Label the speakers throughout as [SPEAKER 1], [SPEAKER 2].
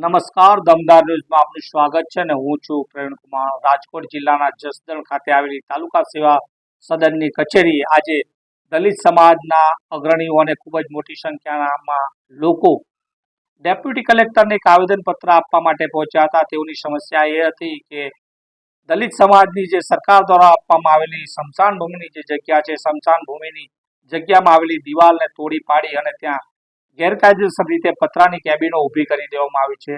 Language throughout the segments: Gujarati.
[SPEAKER 1] નમસ્કાર, દમદાર ન્યૂઝમાં આપનું સ્વાગત છે ને હું છું પ્રવીણકુમાર રાજકોટ જિલ્લાના જસદણ ખાતે આવેલી તાલુકા સેવા સદનની કચેરી આજે દલિત સમાજના અગ્રણીઓને ખૂબ જ મોટી સંખ્યામાં લોકો ડેપ્યુટી કલેક્ટરને એક આવેદનપત્ર આપવા માટે પહોંચ્યા હતા. તેઓની સમસ્યા એ હતી કે દલિત સમાજની જે સરકાર દ્વારા આપવામાં આવેલી સ્મશાન ભૂમિની જે જગ્યા છે સ્મશાન ભૂમિની જગ્યામાં આવેલી દિવાલને તોડી પાડી અને ત્યાં ગેરકાયદેસર રીતે પતરાની કેબિનો ઊભી કરી દેવામાં આવી છે.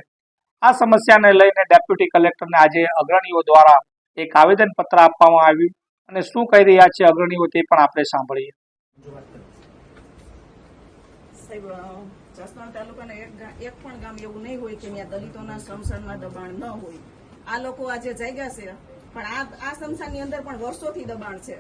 [SPEAKER 1] આ સમસ્યાને લઈને ડેપ્યુટી કલેક્ટરને આજે અગ્રણીઓ દ્વારા એક આવેદનપત્ર આપવામાં આવ્યું અને શું કહી રહ્યા છે અગ્રણીઓ તે પણ આપણે સાંભળીએ.
[SPEAKER 2] સાહેબ તાલુકાના એક પણ ગામ એવું નહીં હોય કે ત્યાં દલિતોના સ્મશાનમાં દબાણ ન હોય. આ લોકો આજે જાગ્યા છે, પણ આ આ સ્મશાનની અંદર પણ વર્ષોથી દબાણ છે.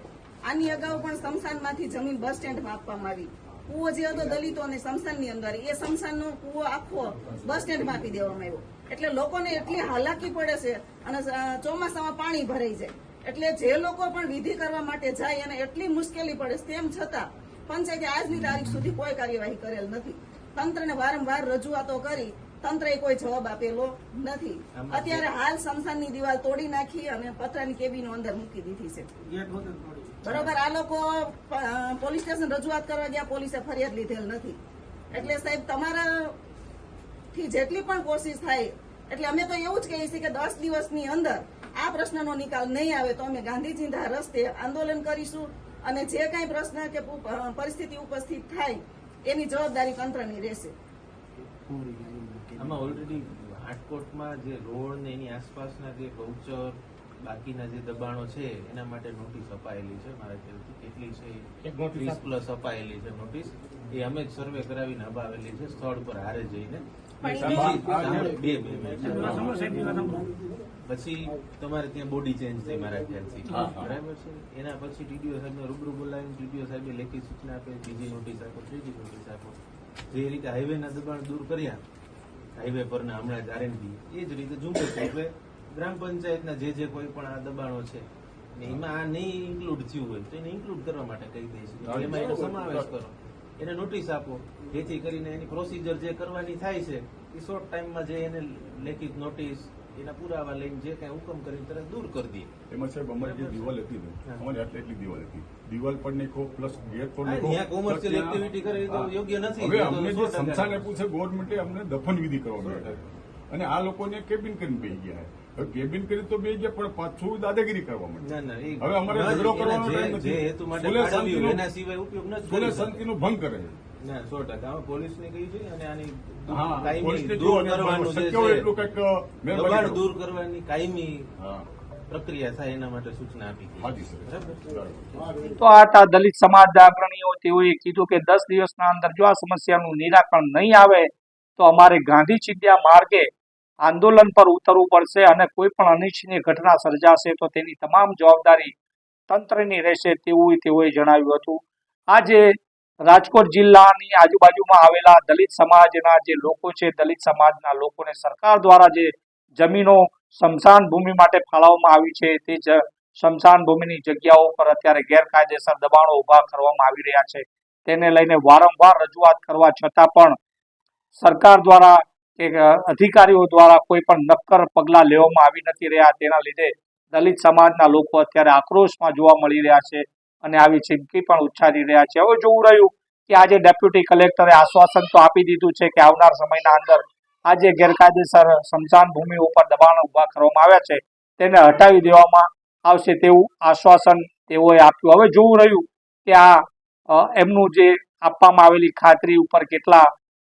[SPEAKER 2] આની અગાઉ પણ સ્મશાનમાંથી જમીન બસ સ્ટેન્ડમાં આપવામાં આવી. કૂવો જે હતો દલિતોને સ્મશાનની અંદર, એ સ્મશાનનો કૂવો આખો બસ સ્ટેન્ડમાં આપી દેવામાં આવ્યો. એટલે લોકોને એટલી હાલાકી પડે છે અને ચોમાસામાં પાણી ભરાઈ જાય. એટલે જે લોકો પણ વિધિ કરવા માટે જાય અને એટલી મુશ્કેલી પડે તેમ છતાં, પંચાયતે આજની તારીખ સુધી કોઈ કાર્યવાહી કરેલ નથી. તંત્રને વારંવાર રજૂઆતો કરી તંત્રએ કોઈ જવાબ આપેલો નથી. અત્યારે હાલ સમસાનની દિવાલ તોડી નાખી અને પતરાની કેબીનો અંદર મૂકી દીધી છે. બરોબર આ લોકો પોલીસ સ્ટેશન રજૂઆત કરવા ગયા પોલીસે ફરિયાદ લીધેલ નથી. એટલે સાહેબ તમારા થી જેટલી પણ કોશિશ થાય એટલે અમે તો એવું જ કહીએ છીએ કે દસ દિવસની અંદર આ પ્રશ્નનો નિકાલ નહીં આવે તો અમે ગાંધીજીના રસ્તે આંદોલન કરીશું અને જે કાંઈ પ્રશ્ન કે પરિસ્થિતિ ઉપસ્થિત થાય એની જવાબદારી તંત્રની રહેશે.
[SPEAKER 3] આમાં ઓલરેડી રાજકોટમાં જે રોડ ને એની આસપાસના જે ગૌચર બાકીના જે દબાણો છે એના માટે નોટિસ અપાયેલી છે મારા ખ્યાલથી. કેટલી છે? ત્રીસ પ્લસ અપાયેલી છે નોટિસ એ અમે જ સર્વે કરાવીને અપાવેલી છે સ્થળ પર હારે જઈને. બે પછી તમારે ત્યાં બોડી ચેન્જ થઈ મારા ખ્યાલથી. બરાબર છે? એના પછી ટીડીઓ સાહેબને રૂબરૂ બોલાવીને ટીડીઓ સાહેબે લેખિત સૂચના આપે બીજી નોટિસ આપો ત્રીજી નોટિસ આપો. જે રીતે હાઈવેના દબાણ દૂર કર્યા હાઈવે પરના હમણાં જ એ જ રીતે ઝુંબેશ એટલે ગ્રામ પંચાયતના જે જે કોઈ પણ આ દબાણો છે ને એમાં આ નહીં ઇન્ક્લુડ થયું હોય તો એને ઇન્ક્લુડ કરવા માટે કહી દઈશું એમાં એનો સમાવેશ કરો. એને નોટિસ આપો. જેથી કરીને એની પ્રોસિજર જે કરવાની થાય છે એ શોર્ટ ટાઈમમાં જે એને લેખિત નોટિસ એના પુરાવા લઈને જે કઈ હુકમ કરીને તરત દૂર કરી દઈએ.
[SPEAKER 4] એમાં સાહેબ અમારી જે દિવાલ હતી ને અમારી આટલી એટલી દિવાલ હતી. દિવાલ પર નાખો પ્લસ ગેટ પર
[SPEAKER 3] હા,
[SPEAKER 4] નાખો
[SPEAKER 3] ત્યાં commercial
[SPEAKER 4] ત્યાં-
[SPEAKER 3] activity તો યોગ્ય નથી.
[SPEAKER 4] હવે અમને જે
[SPEAKER 3] 100%
[SPEAKER 4] સંસ્થાન આપ્યું છે ગવર્મેન્ટે અમને દફન વિધિ
[SPEAKER 3] કરવા
[SPEAKER 4] માટે. અને આ લોકોને કેબિન કરીને બેસી ગયા. કેબિન કરી તો બે ગયા પણ પાછું દાદાગીરી કરવા માંડી
[SPEAKER 3] ના ના એ
[SPEAKER 4] હવે અમારે ઝઘડો કરવાનો
[SPEAKER 3] જે-
[SPEAKER 4] નથી.
[SPEAKER 3] એના સિવાય ઉપયોગ ન
[SPEAKER 4] સુલે
[SPEAKER 3] કરી
[SPEAKER 4] ભંગ કરે છે.
[SPEAKER 3] સો ટકા. પોલીસને કહી છે અને આની
[SPEAKER 4] હા
[SPEAKER 3] કાયમી
[SPEAKER 4] પોલીસને
[SPEAKER 3] દૂર કરવાનું જે
[SPEAKER 4] શક્ય હોય
[SPEAKER 3] છે
[SPEAKER 4] એટલું કંઈક
[SPEAKER 3] દબાણ દૂર કરવાની કાયમી પ્રક્રિયા થાય એના માટે સૂચના આપી છે.
[SPEAKER 4] હાજી સર
[SPEAKER 3] બરાબર?
[SPEAKER 4] બરાબર.
[SPEAKER 1] તો આ હતા દલિત સમાજના અગ્રણીઓ તેઓએ કીધું કે દસ દિવસના અંદર જો આ સમસ્યાનું નિરાકરણ નહીં આવે તો અમારે ગાંધી ચિંધ્યા માર્ગે આંદોલન પર ઉતરવું પડશે અને કોઈ પણ અનિચ્છનીય ઘટના સર્જાશે તો તેની તમામ જવાબદારી તંત્રની રહેશે તેવું તેઓએ જણાવ્યું હતું. આજે રાજકોટ જિલ્લાની આજુબાજુમાં આવેલા દલિત સમાજના જે લોકો છે, દલિત સમાજના લોકોને સરકાર દ્વારા જે જમીનો સ્મશાન ભૂમિ માટે ફાળવવામાં આવી છે, તે જ સ્મશાન ભૂમિની જગ્યાઓ પર અત્યારે ગેરકાયદેસર દબાણો ઊભા કરવામાં આવી રહ્યા છે. તેને લઈને વારંવાર રજૂઆત કરવા છતાં પણ સરકાર દ્વારા કે અધિકારીઓ દ્વારા કોઈ પણ નક્કર પગલાં લેવામાં આવી નથી રહ્યા. તેના લીધે દલિત સમાજના લોકો અત્યારે આક્રોશમાં જોવા મળી રહ્યા છે અને આવી ચીમકી પણ ઉચ્ચારી રહ્યા છે. હવે જોવું રહ્યું કે આજે ડેપ્યુટી કલેક્ટરે આશ્વાસન તો આપી દીધું છે કે આવનાર સમયના અંદર આજે ગેરકાયદેસર સમશાન ભૂમિ ઉપર દબાણ ઊભા કરવામાં આવ્યા છે. તેને હટાવી દેવામાં આવશે તેવું આશ્વાસન તેઓએ આપ્યું. હવે જોવું રહ્યું કે આ એમનું જે આપવામાં આવેલી ખાતરી ઉપર કેટલા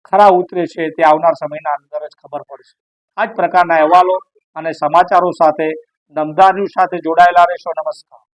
[SPEAKER 1] ખરા ઉતરે છે તે આવનાર સમયના અંદર જ ખબર પડશે. આ જ પ્રકારના અહેવાલો અને સમાચારો સાથે દમદાર ન્યૂઝ સાથે જોડાયેલા રહેશો. નમસ્કાર.